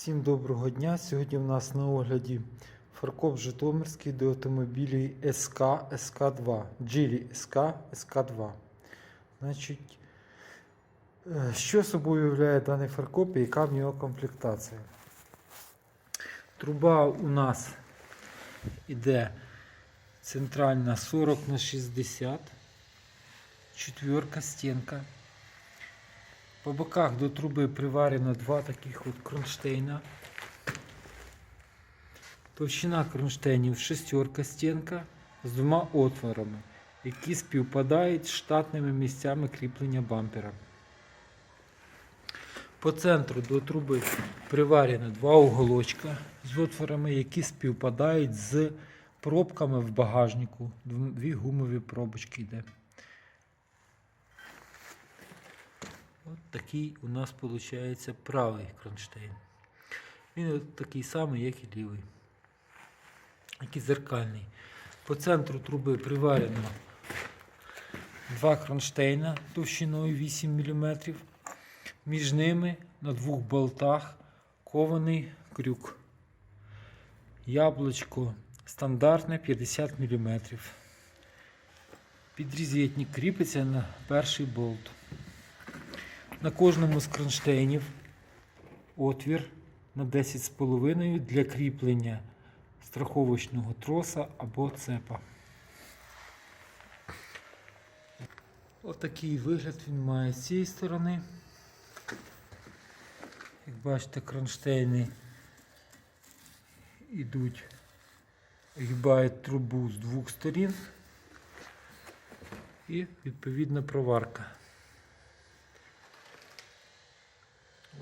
Всім доброго дня. Сьогодні в нас на огляді фаркоп Житомирський до автомобілів СК СК2. Джилі СК СК2. Значить, е, що собою являє даний фаркоп і яка в нього комплектація? Труба у нас іде центральна 40 на 60, четверка стінка. По боках до труби приварено два таких от кронштейна. Товщина кронштейнів шестерка стінка з двома отворами, які співпадають з штатними місцями кріплення бампера. По центру до труби приварено два уголочка з отворами, які співпадають з пробками в багажнику. Дві гумові пробочки йде. От такий у нас виходить правий кронштейн. Він от такий самий, як і лівий. Який зеркальний. По центру труби приварено два кронштейна товщиною 8 мм. Між ними на двох болтах кований крюк. Яблучко стандартне 50 мм. Підрізетник кріпиться на перший болт. На кожному з кронштейнів отвір на 10,5 для кріплення страховочного троса або цепа. Отакий вигляд він має з цієї сторони. Як бачите, кронштейни йдуть, гибають трубу з двох сторін і відповідна проварка.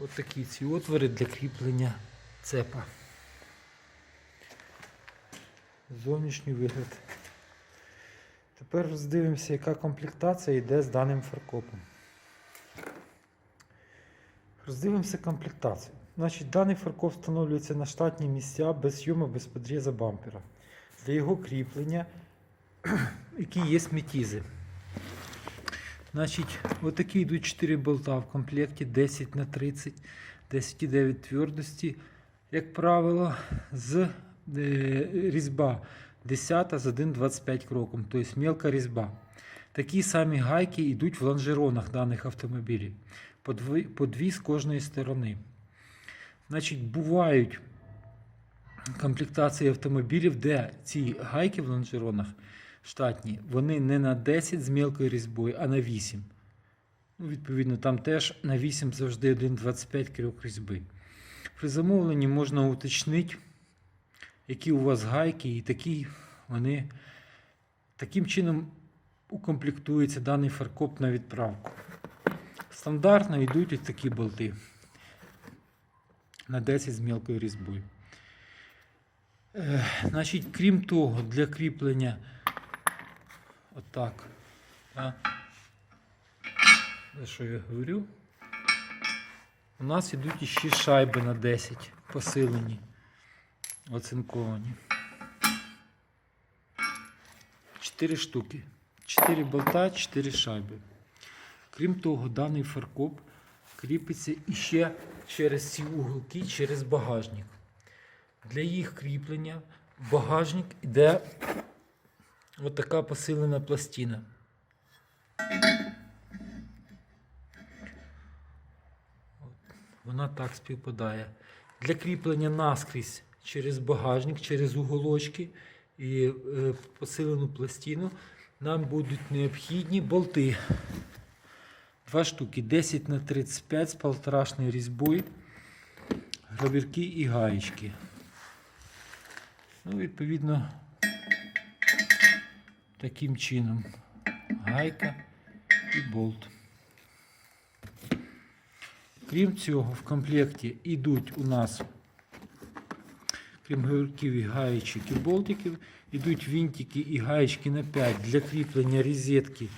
Ось такі ці отвори для кріплення цепа. Зовнішній вигляд. Тепер роздивимося, яка комплектація йде з даним фаркопом. Роздивимося комплектацію. Значить, даний фаркоп встановлюється на штатні місця без зйому, без подріза бампера. Для його кріплення, які є метізи. Значить, отакі йдуть 4 болта в комплекті 10 на 30, 10,9 твердості. Як правило, з е, різьба 10 з 1,25 кроком, тобто мелка різьба. Такі самі гайки йдуть в лонжеронах даних автомобілів. По дві, по дві з кожної сторони. Значить, бувають комплектації автомобілів, де ці гайки в лонжеронах штатні, вони не на 10 з мілкою різьбою, а на 8. Ну, Відповідно, там теж на 8 завжди 1,25 крок різьби. При замовленні можна уточнити, які у вас гайки, і такі вони таким чином укомплектується даний фаркоп на відправку. Стандартно йдуть ось такі болти на 10 з мілкою різьбою. Е, значить, крім того, для кріплення Отак. А? За що я говорю? У нас йдуть іще шайби на 10 посилені, оцинковані. 4 штуки. 4 болта, 4 шайби. Крім того, даний фаркоп кріпиться іще через ці уголки, через багажник. Для їх кріплення багажник йде Ось така посилена пластина. Вона так співпадає. Для кріплення наскрізь через багажник, через уголочки і е, посилену пластину нам будуть необхідні болти. Два штуки 10 на 35 з полторашною різьбою, гравірки і гаєчки. Ну, відповідно, таким чином гайка і болт. Крім цього, в комплекті йдуть у нас, крім гайків і гаєчок і болтиків, йдуть винтики і гаєчки на 5 для кріплення розетки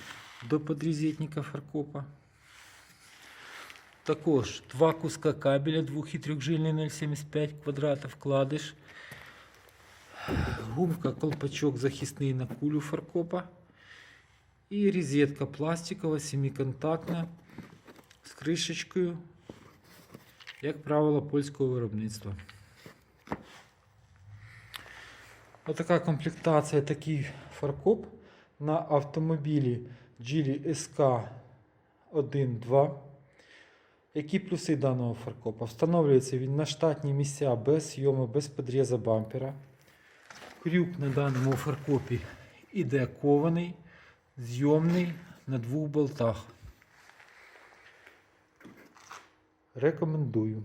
до подрізетника фаркопа. Також два куска кабеля 2 і 3 жильний 0,75 квадрата вкладиш. Гумка, колпачок захисний на кулю фаркопа. І розетка пластикова, семиконтактна з кришечкою як правило, польського виробництва. Отака комплектація, такий фаркоп на автомобілі Geely SK 1.2. Які плюси даного фаркопа? Встановлюється він на штатні місця без зйому, без підріза бампера. Крюк на даному фаркопі іде кований, зйомний на двох болтах. Рекомендую.